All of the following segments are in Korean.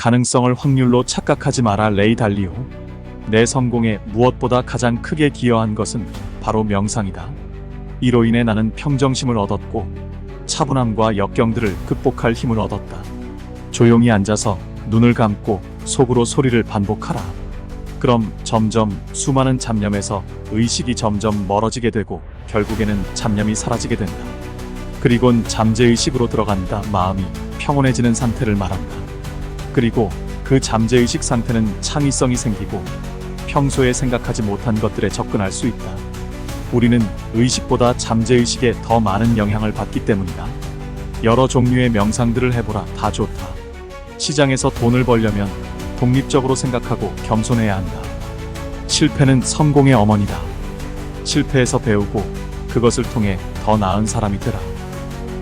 가능성을 확률로 착각하지 마라 레이 달리오. 내 성공에 무엇보다 가장 크게 기여한 것은 바로 명상이다. 이로 인해 나는 평정심을 얻었고 차분함과 역경들을 극복할 힘을 얻었다. 조용히 앉아서 눈을 감고 속으로 소리를 반복하라. 그럼 점점 수많은 잡념에서 의식이 점점 멀어지게 되고 결국에는 잡념이 사라지게 된다. 그리곤 잠재의식으로 들어간다. 마음이 평온해지는 상태를 말한다. 그리고 그 잠재의식 상태는 창의성이 생기고 평소에 생각하지 못한 것들에 접근할 수 있다. 우리는 의식보다 잠재의식에 더 많은 영향을 받기 때문이다. 여러 종류의 명상들을 해보라. 다 좋다. 시장에서 돈을 벌려면 독립적으로 생각하고 겸손해야 한다. 실패는 성공의 어머니다. 실패에서 배우고 그것을 통해 더 나은 사람이 되라.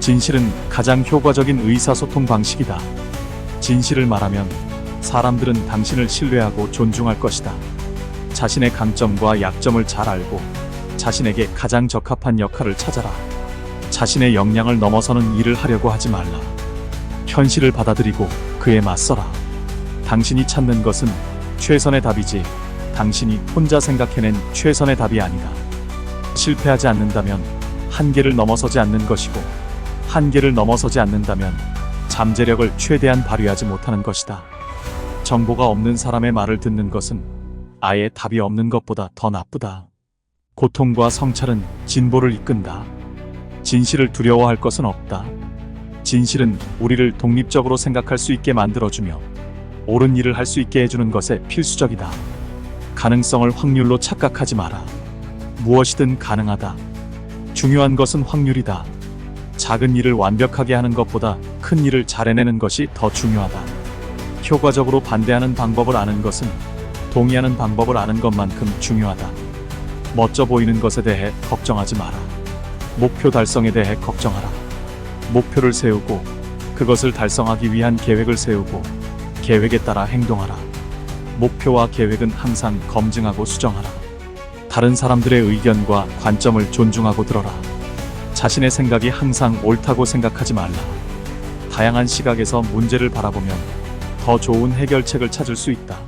진실은 가장 효과적인 의사소통 방식이다. 진실을 말하면 사람들은 당신을 신뢰하고 존중할 것이다. 자신의 강점과 약점을 잘 알고 자신에게 가장 적합한 역할을 찾아라. 자신의 역량을 넘어서는 일을 하려고 하지 말라. 현실을 받아들이고 그에 맞서라. 당신이 찾는 것은 최선의 답이지 당신이 혼자 생각해낸 최선의 답이 아니다. 실패하지 않는다면 한계를 넘어서지 않는 것이고 한계를 넘어서지 않는다면 잠재력을 최대한 발휘하지 못하는 것이다. 정보가 없는 사람의 말을 듣는 것은 아예 답이 없는 것보다 더 나쁘다. 고통과 성찰은 진보를 이끈다. 진실을 두려워할 것은 없다. 진실은 우리를 독립적으로 생각할 수 있게 만들어주며 옳은 일을 할 수 있게 해주는 것에 필수적이다. 가능성을 확률로 착각하지 마라. 무엇이든 가능하다. 중요한 것은 확률이다. 작은 일을 완벽하게 하는 것보다 큰 일을 잘 해내는 것이 더 중요하다. 효과적으로 반대하는 방법을 아는 것은 동의하는 방법을 아는 것만큼 중요하다. 멋져 보이는 것에 대해 걱정하지 마라. 목표 달성에 대해 걱정하라. 목표를 세우고 그것을 달성하기 위한 계획을 세우고 계획에 따라 행동하라. 목표와 계획은 항상 검증하고 수정하라. 다른 사람들의 의견과 관점을 존중하고 들어라. 자신의 생각이 항상 옳다고 생각하지 말라. 다양한 시각에서 문제를 바라보면 더 좋은 해결책을 찾을 수 있다.